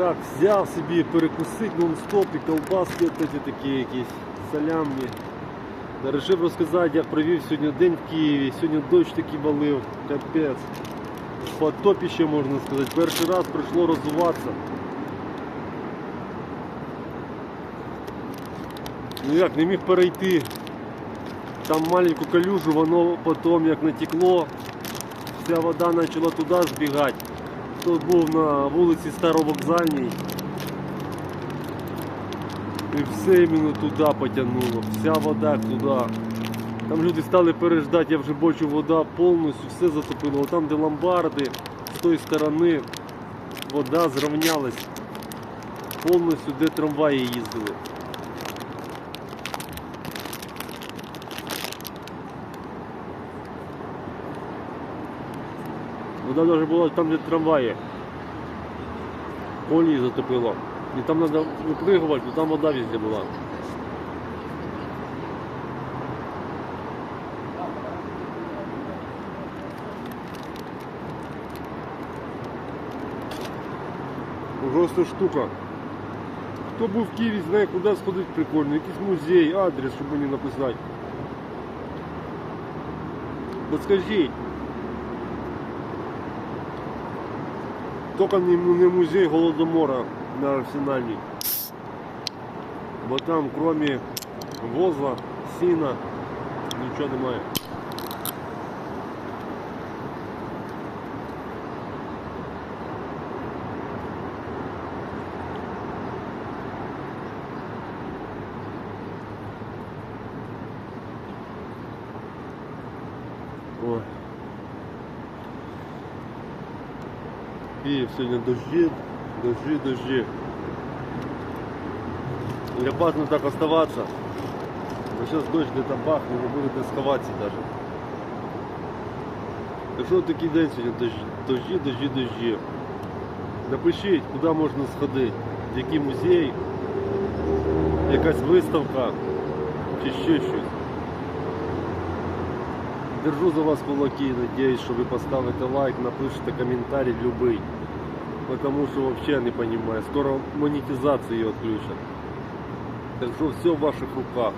Так, взяв собі перекусити нон-стоп і колбаски такі якісь салямні. Решив розказати, як провів сьогодні день в Києві. Сьогодні дощ такий валив, капець. Потопіще можна сказати. Перший раз прийшло розуватися. Ну як, не міг перейти. Там маленьку калюжу, воно потім як натекло, вся вода почала туди збігати. Хто був на вулиці Старовокзальній. І все іменно туди потягнуло, вся вода туди. Там люди стали переждати, я вже бачу, вода повністю все затопило. Там, де ломбарди, з тої сторони вода зрівнялась повністю, де трамваї їздили. Вода навіть була там, де трамваї. Колії затопило. І там треба випригувати, бо там вода везде була. Просто штука. Хто був в Києві, знає, куди сходити прикольно. Якийсь музей, адрес, щоб мені написати. Подскажіть. Тільки не, музей Голодомора на Арсенальній. Бо там, кроме воза, сіна, нічого немає. Ой. Киев сегодня дожди, дожди, дожди. И опасно так оставаться. Но сейчас дождь где-то бахнет, вы будете сховаться даже. Так що такий день сьогодні дожді, дожді, дожді, дожді. Напишіть, куди можна сходити, в який музей, якась виставка чи ще щось. Держу за вас кулаки, надеюсь, что вы поставите лайк, напишите комментарий любый. Потому что вообще не понимаю. Скоро монетизацию ее отключат. Так что все в ваших руках.